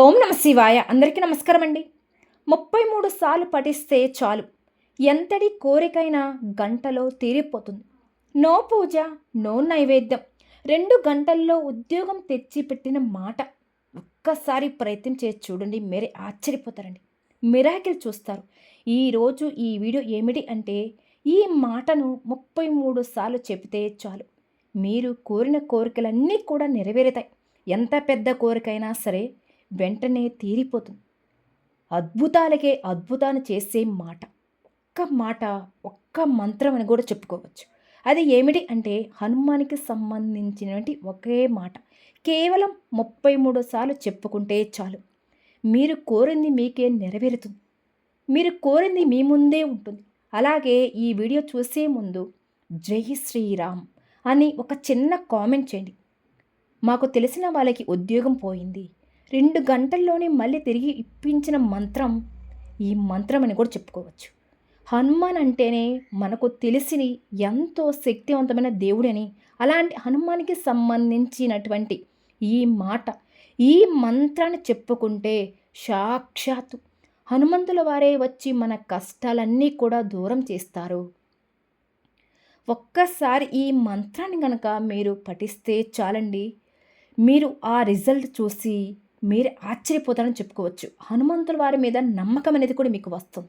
ఓం నమ శివాయ. అందరికీ నమస్కారం అండి ముప్పై మూడు సార్లు పఠిస్తే చాలు. ఎంతటి కోరికైనా గంటలో తీరిపోతుంది. నో పూజ నో నైవేద్యం. రెండు గంటల్లో ఉద్యోగం తెచ్చిపెట్టిన మాట ఒక్కసారి ప్రయత్నం చేసి చూడండి మీరే ఆశ్చర్యపోతారండి. మిరాకిల్ చూస్తారు. ఈరోజు ఈ వీడియో ఏమిటి అంటే ఈ మాటను ముప్పై మూడు సార్లు చెబితే చాలు. మీరు కోరిన కోరికలన్నీ కూడా నెరవేరుతాయి. ఎంత పెద్ద కోరికైనా సరే వెంటనే తీరిపోతుంది. అద్భుతాలకే అద్భుతాన్ని చేసే మాట. ఒక్క మాట ఒక్క మంత్రం అని కూడా చెప్పుకోవచ్చు. అది ఏమిటి అంటే హనుమానికి సంబంధించినటువంటి ఒకే మాట. కేవలం ముప్పై మూడు సార్లు చెప్పుకుంటే చాలు. మీరు కోరింది మీకే నెరవేరుతుంది. మీరు కోరింది మీ ముందే ఉంటుంది. అలాగే ఈ వీడియో చూసే ముందు జై శ్రీరామ్ అని ఒక చిన్న కామెంట్ చేయండి. మాకు తెలిసిన వాళ్ళకి ఉద్యోగం పోయింది. రెండు గంటల్లోనే మళ్ళీ తిరిగి ఇప్పించిన మంత్రం ఈ మంత్రం అని కూడా చెప్పుకోవచ్చు. హనుమాన్ అంటేనే మనకు తెలిసి ఎంతో శక్తివంతమైన దేవుడని అలాంటి హనుమానికి సంబంధించినటువంటి ఈ మాట ఈ మంత్రాన్ని చెప్పుకుంటే సాక్షాత్తు హనుమంతుల వారే వచ్చి మన కష్టాలన్నీ కూడా దూరం చేస్తారు. ఒక్కసారి ఈ మంత్రాన్ని కనుక మీరు పఠిస్తే చాలండి. మీరు ఆ రిజల్ట్ చూసి మీరు ఆశ్చర్యపోతారని చెప్పుకోవచ్చు. హనుమంతుల వారి మీద నమ్మకం అనేది కూడా మీకు వస్తుంది.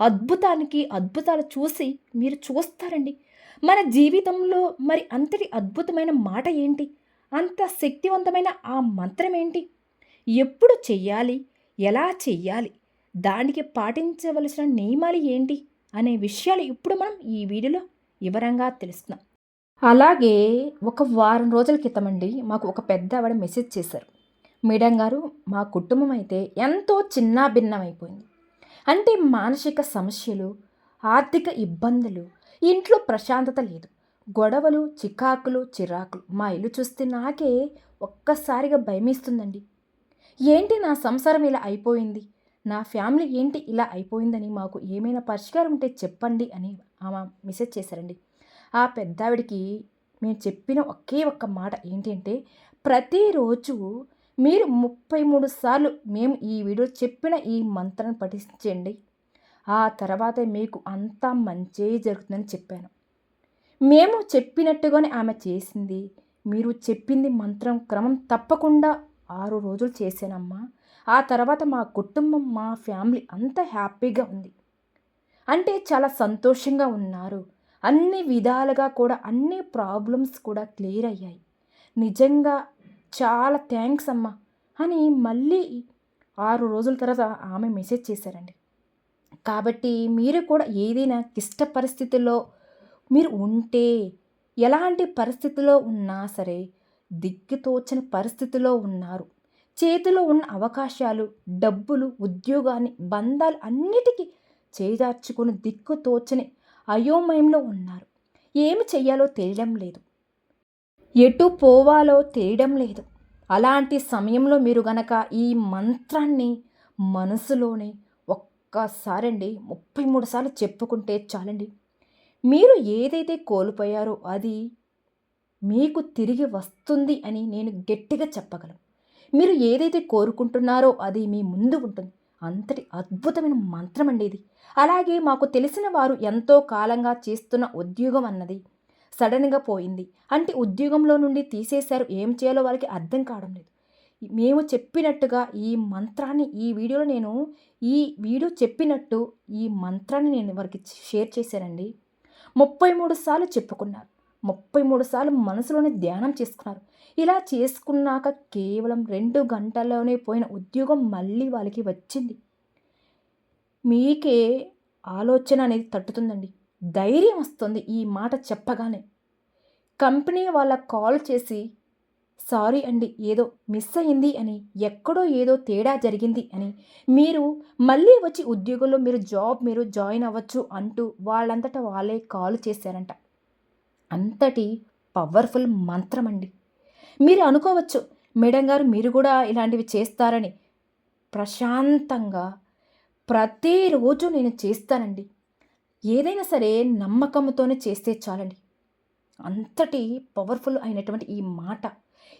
అద్భుతానికి అద్భుతాలు చూసి మీరు చూస్తారండి. మన జీవితంలో మరి అంతటి అద్భుతమైన మాట ఏంటి? అంత శక్తివంతమైన ఆ మంత్రం ఏంటి? ఎప్పుడు చెయ్యాలి? ఎలా చెయ్యాలి? దానికి పాటించవలసిన నియమాలు ఏంటి? అనే విషయాలు ఇప్పుడు మనం ఈ వీడియోలో వివరంగా తెలుస్తున్నాం. అలాగే ఒక వారం రోజుల క్రితమండి మాకు ఒక పెద్ద ఆవిడ మెసేజ్ చేశారు. మేడం గారు మా కుటుంబం అయితే ఎంతో చిన్న భిన్నమైపోయింది. అంటే మానసిక సమస్యలు ఆర్థిక ఇబ్బందులు ఇంట్లో ప్రశాంతత లేదు. గొడవలు చికాకులు చిరాకులు మా ఇల్లు చూస్తే నాకే ఒక్కసారిగా భయమేస్తుందండి. ఏంటి నా సంసారం ఇలా అయిపోయింది? నా ఫ్యామిలీ ఏంటి ఇలా అయిపోయిందని మాకు ఏమైనా పరిష్కారం ఉంటే చెప్పండి అని ఆమె మెసేజ్ చేశారండి. ఆ పెద్దావిడికి మేము చెప్పిన ఒకే ఒక్క మాట ఏంటి అంటే ప్రతిరోజు మీరు ముప్పై మూడు సార్లు మేము ఈ వీడియో చెప్పిన ఈ మంత్రాన్ని పఠించండి. ఆ తర్వాత మీకు అంతా మంచే జరుగుతుందని చెప్పాను. మేము చెప్పినట్టుగానే ఆమె చేసింది. మీరు చెప్పింది మంత్రం క్రమం తప్పకుండా ఆరు రోజులు చేశానమ్మా. ఆ తర్వాత మా కుటుంబం మా ఫ్యామిలీ అంతా హ్యాపీగా ఉంది. అంటే చాలా సంతోషంగా ఉన్నారు. అన్ని విధాలుగా కూడా అన్ని ప్రాబ్లమ్స్ కూడా క్లియర్ అయ్యాయి. నిజంగా చాలా థ్యాంక్స్ అమ్మా అని మళ్ళీ ఆరు రోజుల తర్వాత ఆమె మెసేజ్ చేశారండి. కాబట్టి మీరు కూడా ఏదైనా క్లిష్ట పరిస్థితుల్లో మీరు ఉంటే ఎలాంటి పరిస్థితిలో ఉన్నా సరే దిక్కుతోచని పరిస్థితిలో ఉన్నారు. చేతిలో ఉన్న అవకాశాలు డబ్బులు ఉద్యోగాన్ని బంధాలు అన్నిటికీ చేజార్చుకుని దిక్కుతోచని అయోమయంలో ఉన్నారు. ఏమి చెయ్యాలో తెలియడం లేదు. ఎటు పోవాలో తెలియడం లేదు. అలాంటి సమయంలో మీరు గనక ఈ మంత్రాన్ని మనసులోనే ఒక్కసారండి ముప్పై మూడు సార్లు చెప్పుకుంటే చాలండి. మీరు ఏదైతే కోల్పోయారో అది మీకు తిరిగి వస్తుంది అని నేను గట్టిగా చెప్పగలను. మీరు ఏదైతే కోరుకుంటున్నారో అది మీ ముందు ఉంటుంది. అంతటి అద్భుతమైన మంత్రం అండి ఇది. అలాగే మాకు తెలిసిన వారు ఎంతో కాలంగా చేస్తున్న ఉద్యోగం అన్నది. సడన్గా పోయింది. అంటే ఉద్యోగంలో నుండి తీసేశారు. ఏం చేయాలో వాళ్ళకి అర్థం కావడం లేదు. మేము చెప్పినట్టుగా ఈ మంత్రాన్ని ఈ వీడియోలో నేను ఈ వీడియో చెప్పినట్టు ఈ మంత్రాన్ని నేను వారికి షేర్ చేశానండి. ముప్పై మూడు సార్లు చెప్పుకున్నారు. ముప్పై మూడు సార్లు మనసులోనే ధ్యానం చేసుకున్నారు. ఇలా చేసుకున్నాక కేవలం రెండు గంటల్లోనే పోయిన ఉద్యోగం మళ్ళీ వాళ్ళకి వచ్చింది. మీకే ఆలోచన అనేది తట్టుతుందండి. ధైర్యం వస్తుంది ఈ మాట చెప్పగానే. కంపెనీ వాళ్ళ కాల్ చేసి సారీ అండి ఏదో మిస్ అయింది అని ఎక్కడో ఏదో తేడా జరిగింది అని. మీరు మళ్ళీ వచ్చి ఉద్యోగంలో మీరు జాబ్ మీరు జాయిన్ అవ్వచ్చు అంటూ వాళ్ళంతటా వాళ్ళే కాల్ చేశారంట. అంతటి పవర్ఫుల్ మంత్రం అండి. మీరు అనుకోవచ్చు మేడం గారు మీరు కూడా ఇలాంటివి చేస్తారని. ప్రశాంతంగా ప్రతిరోజు నేను చేస్తానండి. ఏదైనా సరే నమ్మకంతోనే చేస్తే చాలండి. అంతటి పవర్ఫుల్ అయినటువంటి ఈ మాట.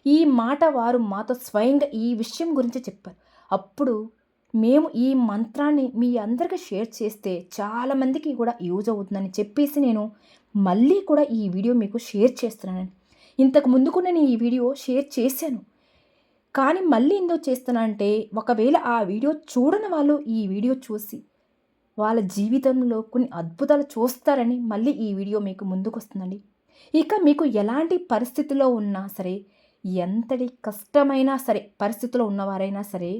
ఈ మాట వారు మాతో స్వయంగా ఈ విషయం గురించి చెప్పారు. అప్పుడు మేము ఈ మంత్రాన్ని మీ అందరికీ షేర్ చేస్తే చాలామందికి కూడా యూజ్ అవుతుందని చెప్పేసి నేను మళ్ళీ కూడా ఈ వీడియో మీకు షేర్ చేస్తున్నాను ఇంతకు ముందుకు నేను ఈ వీడియో షేర్ చేశాను. కానీ మళ్ళీ ఎందుకు చేస్తున్నా అంటే ఒకవేళ ఆ వీడియో చూడని వాళ్ళు ఈ వీడియో చూసి వాళ్ళ జీవితంలో కొన్ని అద్భుతాలు చూస్తారని మళ్ళీ ఈ వీడియో మీకు ముందుకు వస్తుందండి ఇక మీకు ఎలాంటి పరిస్థితిలో ఉన్నా సరే ఎంతటి కష్టమైనా సరే పరిస్థితిలో ఉన్నవారైనా సరే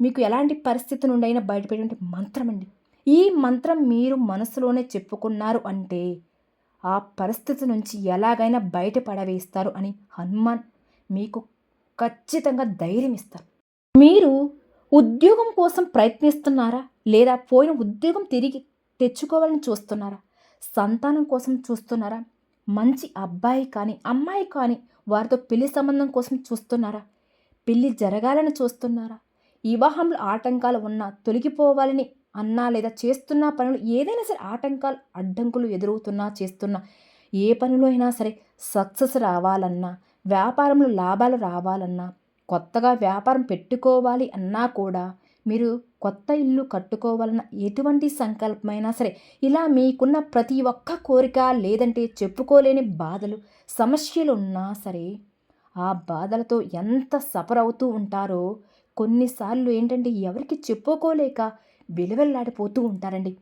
మీకు ఎలాంటి పరిస్థితి నుండి అయినా బయటపడేటువంటి మంత్రం అండి. ఈ మంత్రం మీరు మనసులోనే చెప్పుకున్నారు అంటే ఆ పరిస్థితి నుంచి ఎలాగైనా బయటపడవేస్తారు అని హనుమాన్ మీకు ఖచ్చితంగా ధైర్యం ఇస్తారు. మీరు ఉద్యోగం కోసం ప్రయత్నిస్తున్నారా? లేదా పోయిన ఉద్యోగం తిరిగి తెచ్చుకోవాలని చూస్తున్నారా? సంతానం కోసం చూస్తున్నారా? మంచి అబ్బాయి కానీ అమ్మాయి కానీ వారితో పెళ్ళి సంబంధం కోసం చూస్తున్నారా? పెళ్ళి జరగాలని చూస్తున్నారా? వివాహంలో ఆటంకాలు ఉన్నా తొలగిపోవాలని అన్నా లేదా చేస్తున్న పనులు ఏదైనా సరే ఆటంకాలు అడ్డంకులు ఎదురవుతున్నా చేస్తున్నా ఏ పనిలో అయినా సరే సక్సెస్ రావాలన్నా వ్యాపారంలో లాభాలు రావాలన్నా కొత్తగా వ్యాపారం పెట్టుకోవాలి అన్నా కూడా మీరు కొత్త ఇల్లు కట్టుకోవాలన్న ఎటువంటి సంకల్పమైనా సరే ఇలా మీకున్న ప్రతి ఒక్క కోరిక లేదంటే చెప్పుకోలేని బాధలు సమస్యలు ఉన్నా సరే ఆ బాధలతో ఎంత సఫర్ అవుతూ ఉంటారో కొన్నిసార్లు ఏంటంటే ఎవరికి చెప్పుకోలేక విలువెల్లాడిపోతూ ఉంటారండి.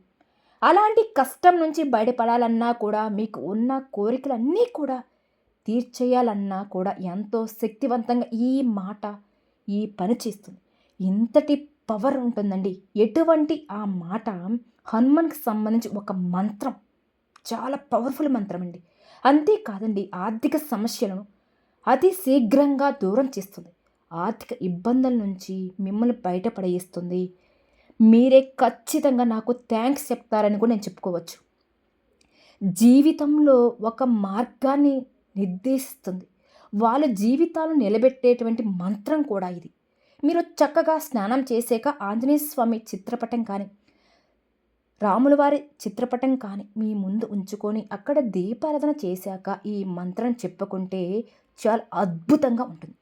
అలాంటి కష్టం నుంచి బయటపడాలన్నా కూడా మీకు ఉన్న కోరికలన్నీ కూడా తీర్చేయాలన్నా కూడా ఎంతో శక్తివంతంగా ఈ మాట ఈ పని చేస్తుంది. ఇంతటి పవర్ ఉంటుందండి. ఎటువంటి ఆ మాట హనుమాన్కి సంబంధించి ఒక మంత్రం. చాలా పవర్ఫుల్ మంత్రం అండి. అంతేకాదండి ఆర్థిక సమస్యలను అతి శీఘ్రంగా దూరం చేస్తుంది. ఆర్థిక ఇబ్బందుల నుంచి మిమ్మల్ని బయటపడేస్తుంది. మీరే ఖచ్చితంగా నాకు థ్యాంక్స్ చెప్తారని కూడా నేను చెప్పుకోవచ్చు. జీవితంలో ఒక మార్గాన్ని నిర్దేశిస్తుంది. వాళ్ళ జీవితాలు నిలబెట్టేటువంటి మంత్రం కూడా ఇది. మీరు చక్కగా స్నానం చేసాక ఆంజనేయ స్వామి చిత్రపటం కానీ రాములవారి చిత్రపటం కానీ మీ ముందు ఉంచుకొని అక్కడ దీపారాధన చేశాక ఈ మంత్రం చెప్పుకుంటే చాలా అద్భుతంగా ఉంటుంది.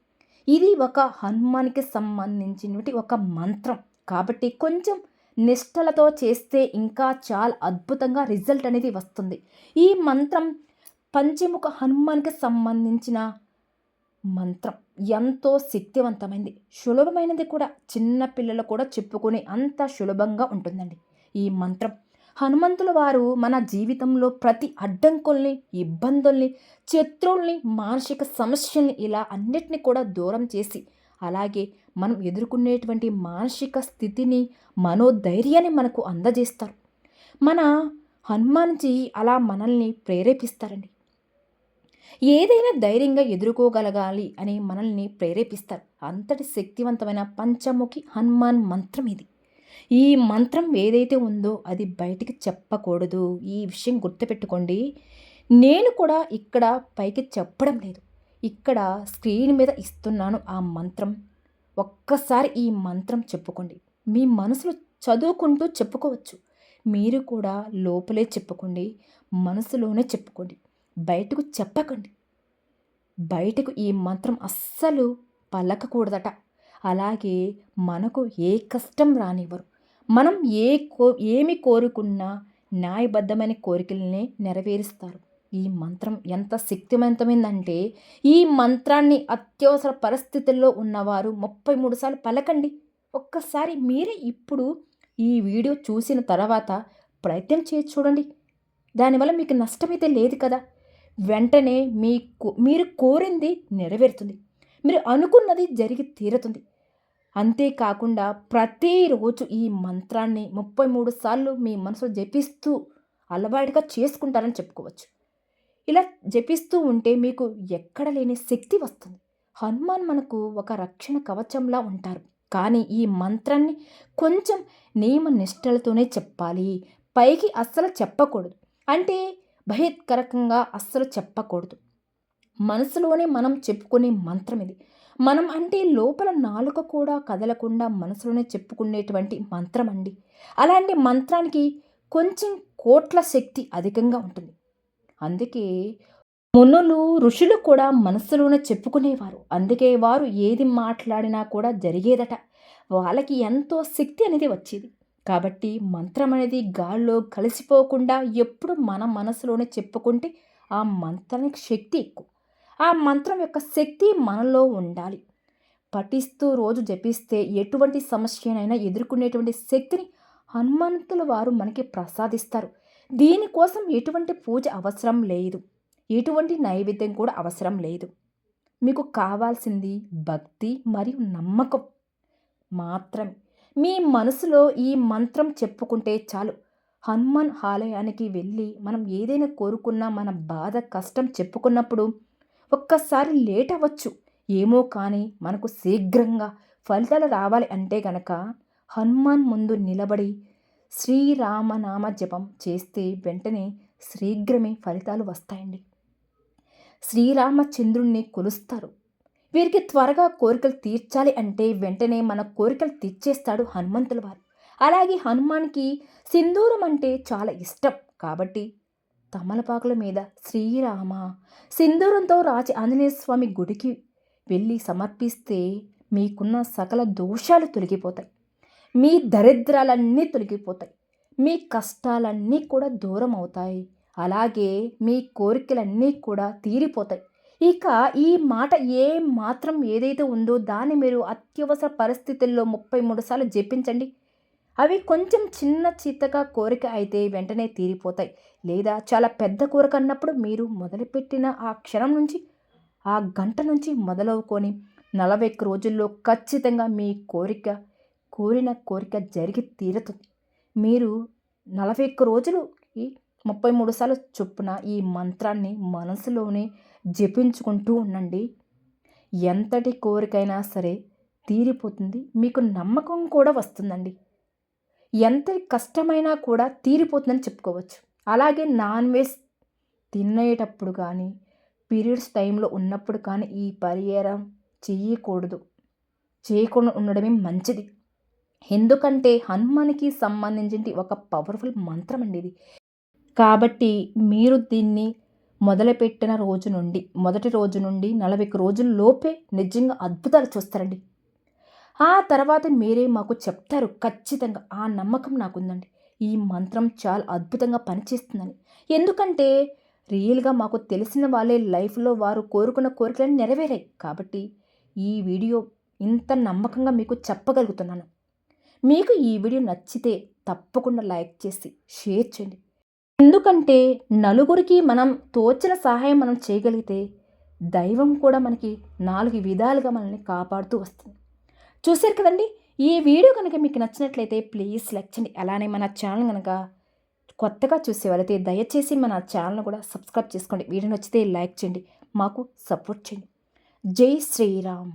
ఇది ఒక హనుమానికి సంబంధించినటువంటి ఒక మంత్రం. కాబట్టి కొంచెం నిష్టలతో చేస్తే ఇంకా చాలా అద్భుతంగా రిజల్ట్ అనేది వస్తుంది. ఈ మంత్రం పంచముఖ హనుమాన్కి సంబంధించిన మంత్రం ఎంతో శక్తివంతమైనది సులభమైనది కూడా చిన్న పిల్లలు కూడా చెప్పుకునే అంత సులభంగా ఉంటుందండి ఈ మంత్రం. హనుమంతుల వారు మన జీవితంలో ప్రతి అడ్డంకుల్ని ఇబ్బందుల్ని శత్రువుల్ని మానసిక సమస్యల్ని ఇలా అన్నిటిని కూడా దూరం చేసి అలాగే మనం ఎదుర్కొనేటువంటి మానసిక స్థితిని మనోధైర్యాన్ని మనకు అందజేస్తారు. మన హనుమాన్జీ అలా మనల్ని ప్రేరేపిస్తారండి. ఏదైనా ధైర్యంగా ఎదుర్కోగలగాలి అని మనల్ని ప్రేరేపిస్తారు. అంతటి శక్తివంతమైన పంచముఖి హనుమాన్ మంత్రం ఇది. ఈ మంత్రం ఏదైతే ఉందో అది బయటికి చెప్పకూడదు. ఈ విషయం గుర్తుపెట్టుకోండి. నేను కూడా ఇక్కడ పైకి చెప్పడం లేదు. ఇక్కడ స్క్రీన్ మీద ఇస్తున్నాను ఆ మంత్రం. ఒక్కసారి ఈ మంత్రం చెప్పుకోండి. మీ మనసులో చదువుకుంటూ చెప్పుకోవచ్చు. మీరు కూడా లోపలే చెప్పుకోండి. మనసులోనే చెప్పుకోండి. బయటకు చెప్పకండి. బయటకు ఈ మంత్రం అస్సలు పలకకూడదట. అలాగే మనకు ఏ కష్టం రానివ్వరు. మనం ఏ కో ఏమి కోరుకున్నా న్యాయబద్ధమైన కోరికల్ని నెరవేరుస్తారు. ఈ మంత్రం ఎంత శక్తివంతమైందంటే ఈ మంత్రాన్ని అత్యవసర పరిస్థితుల్లో ఉన్నవారు ముప్పై మూడు సార్లు పలకండి. ఒక్కసారి మీరే ఇప్పుడు ఈ వీడియో చూసిన తర్వాత ప్రయత్నం చేసి చూడండి. దానివల్ల మీకు నష్టమైతే లేదు కదా. వెంటనే మీకు మీరు కోరింది నెరవేరుతుంది. మీరు అనుకున్నది జరిగి తీరుతుంది. అంతేకాకుండా ప్రతిరోజు ఈ మంత్రాన్ని ముప్పై మూడు సార్లు మీ మనసులో జపిస్తూ అలవాటుగా చేసుకుంటారని చెప్పుకోవచ్చు. ఇలా జపిస్తూ ఉంటే మీకు ఎక్కడ లేని శక్తి వస్తుంది. హనుమాన్ మనకు ఒక రక్షణ కవచంలా ఉంటారు. కానీ ఈ మంత్రాన్ని కొంచెం నియమ నిష్టలతోనే చెప్పాలి. పైకి అస్సలు చెప్పకూడదు. అంటే భయత్కరకంగా అస్సలు చెప్పకూడదు. మనసులోనే మనం చెప్పుకునే మంత్రం ఇది. మనం అంటే లోపల నాలుక కూడా కదలకుండా మనసులోనే చెప్పుకునేటువంటి మంత్రం అండి. అలాంటి మంత్రానికి కొంచెం కోట్ల శక్తి అధికంగా ఉంటుంది. అందుకే మునులు ఋషులు కూడా మనసులోనే చెప్పుకునేవారు. అందుకే వారు ఏది మాట్లాడినా కూడా జరిగేదట. వాళ్ళకి ఎంతో శక్తి అనేది వచ్చేది. కాబట్టి మంత్రం అనేది గాల్లో కలిసిపోకుండా ఎప్పుడు మన మనసులోనే చెప్పుకుంటే ఆ మంత్రానికి శక్తి ఎక్కువ. ఆ మంత్రం యొక్క శక్తి మనలో ఉండాలి. పఠిస్తూ రోజు జపిస్తే ఎటువంటి సమస్యనైనా ఎదుర్కొనేటువంటి శక్తిని హనుమంతుల వారు మనకి ప్రసాదిస్తారు. దీనికోసం ఎటువంటి పూజ అవసరం లేదు. ఎటువంటి నైవేద్యం కూడా అవసరం లేదు. మీకు కావాల్సింది భక్తి మరియు నమ్మకం మాత్రమే. మీ మనసులో ఈ మంత్రం చెప్పుకుంటే చాలు. హనుమాన్ ఆలయానికి వెళ్ళి మనం ఏదైనా కోరుకున్నా మన బాధ కష్టం చెప్పుకున్నప్పుడు ఒక్కసారి లేట్ అవ్వచ్చు. ఏమో కానీ మనకు శీఘ్రంగా ఫలితాలు రావాలి అంటే గనక హనుమాన్ ముందు నిలబడి శ్రీరామనామ జపం చేస్తే వెంటనే శీఘ్రమే ఫలితాలు వస్తాయండి. శ్రీరామచంద్రుణ్ణి కొలుస్తారు. వీరికి త్వరగా కోరికలు తీర్చాలి అంటే వెంటనే మన కోరికలు తీర్చేస్తాడు హనుమంతుల వారు. అలాగే హనుమాన్కి సింధూరం అంటే చాలా ఇష్టం. కాబట్టి తమలపాకుల మీద శ్రీరామ సింధూరంతో రాచి ఆంజనేయ స్వామి గుడికి వెళ్ళి సమర్పిస్తే మీకున్న సకల దోషాలు తొలగిపోతాయి. మీ దరిద్రాలన్నీ తొలగిపోతాయి. మీ కష్టాలన్నీ కూడా దూరం అవుతాయి అలాగే మీ కోరికలన్నీ కూడా తీరిపోతాయి. ఇక ఈ మాట ఏ మాత్రం ఏదైతే ఉందో దాన్ని మీరు అత్యవసర పరిస్థితుల్లో ముప్పై మూడు సార్లు జపించండి. అవి కొంచెం చిన్న చిత్తగా కోరిక అయితే వెంటనే తీరిపోతాయి. లేదా చాలా పెద్ద కోరిక అన్నప్పుడు మీరు మొదలుపెట్టిన ఆ క్షణం నుంచి ఆ గంట నుంచి మొదలవుకొని నలభై ఒక్క రోజుల్లో ఖచ్చితంగా మీ కోరిక కోరిన కోరిక జరిగి తీరుతుంది. మీరు నలభై ఒక్క రోజులు ఈ ముప్పై మూడు సార్లు చొప్పున ఈ మంత్రాన్ని మనసులోనే జపించుకుంటూ ఉండండి. ఎంతటి కోరికైనా సరే తీరిపోతుంది. మీకు నమ్మకం కూడా వస్తుందండి. ఎంత కష్టమైనా కూడా తీరిపోతుందని చెప్పుకోవచ్చు. అలాగే నాన్ వెజ్ తినేటప్పుడు కానీ పీరియడ్స్ టైంలో ఉన్నప్పుడు కానీ ఈ పరిహారం చేయకూడదు చేయకుండా ఉండడమే మంచిది. ఎందుకంటే హనుమానికి సంబంధించి ఒక పవర్ఫుల్ మంత్రం అండి ఇది. కాబట్టి మీరు దీన్ని మొదలుపెట్టిన రోజు నుండి మొదటి రోజు నుండి నలభై రోజుల లోపే నిజంగా అద్భుతాలు చూస్తారండి. ఆ తర్వాత మీరే మాకు చెప్తారు ఖచ్చితంగా ఆ నమ్మకం నాకుందండి. ఈ మంత్రం చాలా అద్భుతంగా పనిచేస్తుందని. ఎందుకంటే రియల్గా మాకు తెలిసిన వాళ్ళే లైఫ్లో వారు కోరుకున్న కోరికలను నెరవేరాయి. కాబట్టి ఈ వీడియో ఇంత నమ్మకంగా మీకు చెప్పగలుగుతున్నాను. మీకు ఈ వీడియో నచ్చితే తప్పకుండా లైక్ చేసి షేర్ చేయండి. ఎందుకంటే నలుగురికి మనం తోచిన సహాయం మనం చేయగలిగితే దైవం కూడా మనకి నాలుగు విధాలుగా మనల్ని కాపాడుతూ వస్తుంది. చూశారు కదండి? ఈ వీడియో కనుక మీకు నచ్చినట్లయితే ప్లీజ్ లైక్ చేయండి. అలానే మన ఛానల్ కనుక కొత్తగా చూసేవాళ్ళైతే దయచేసి మన ఛానల్ కూడా సబ్స్క్రైబ్ చేసుకోండి. వీడియో నచ్చితే లైక్ చేయండి. మాకు సపోర్ట్ చేయండి. జై శ్రీరామ్.